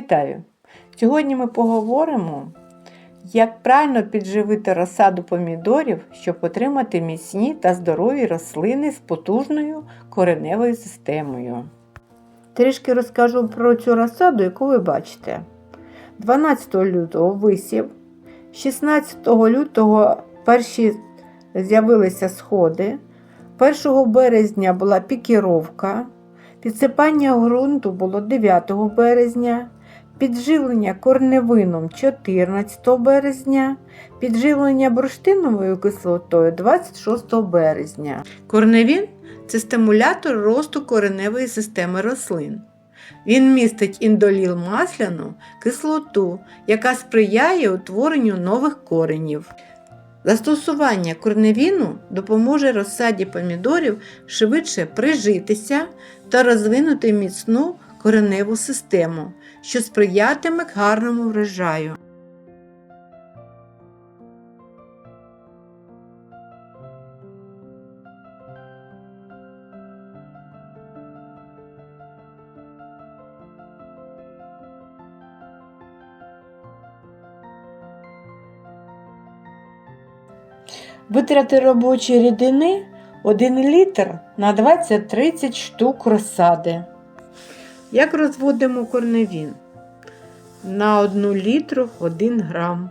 Вітаю! Сьогодні ми поговоримо, як правильно підживити розсаду помідорів, щоб отримати міцні та здорові рослини з потужною кореневою системою. Трішки розкажу про цю розсаду, яку ви бачите. 12 лютого висів, 16 лютого перші з'явилися сходи, 1 березня була пікіровка. Підсипання ґрунту було 9 березня, підживлення корневином 14 березня, підживлення бурштиновою кислотою 26 березня. Корневін це стимулятор росту кореневої системи рослин. Він містить індоліл масляну кислоту, яка сприяє утворенню нових коренів. Застосування корневіну допоможе розсаді помідорів швидше прижитися та розвинути міцну кореневу систему, що сприятиме гарному врожаю. Витрати робочої рідини 1 літр на 20-30 штук розсади. Як розводимо корневін? На 1 літру 1 грам.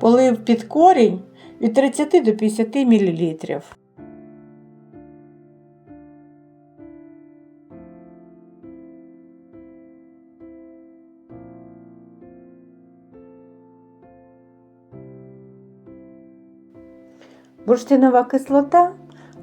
Полив під корінь від 30 до 50 мл. Бурштинова кислота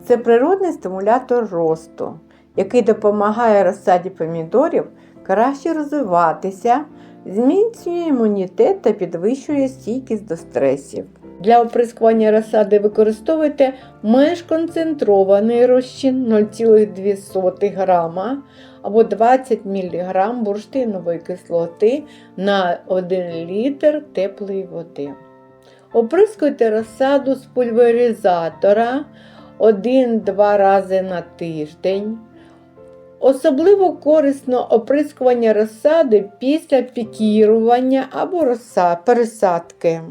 це природний стимулятор росту, який допомагає розсаді помідорів краще розвиватися, зміцнює імунітет та підвищує стійкість до стресів. Для оприскування розсади використовуйте менш концентрований розчин 0,2 грама або 20 мг бурштинової кислоти на 1 літр теплої води. Оприскуйте розсаду з пульверизатора 1-2 рази на тиждень. Особливо корисно оприскування розсади після пікірування або розса- пересадки.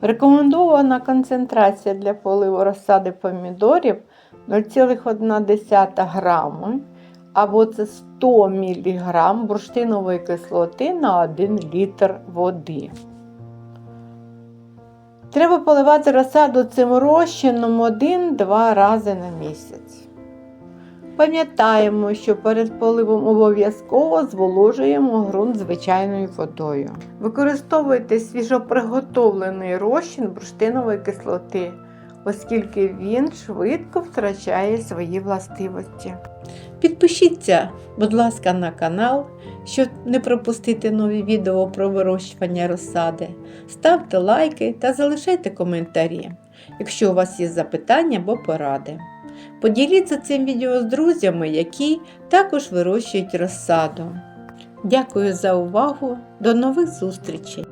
Рекомендована концентрація для поливу розсади помідорів 0,1 грами або це 100 мг бурштинової кислоти на 1 літр води. Треба поливати розсаду цим розчином 1-2 рази на місяць. Пам'ятаємо, що перед поливом обов'язково зволожуємо ґрунт звичайною водою. Використовуйте свіжоприготовлений розчин бурштинової кислоти, оскільки він швидко втрачає свої властивості. Підпишіться, будь ласка, на канал, щоб не пропустити нові відео про вирощування розсади. Ставте лайки та залишайте коментарі, якщо у вас є запитання або поради. Поділіться цим відео з друзями, які також вирощують розсаду. Дякую за увагу! До нових зустрічей!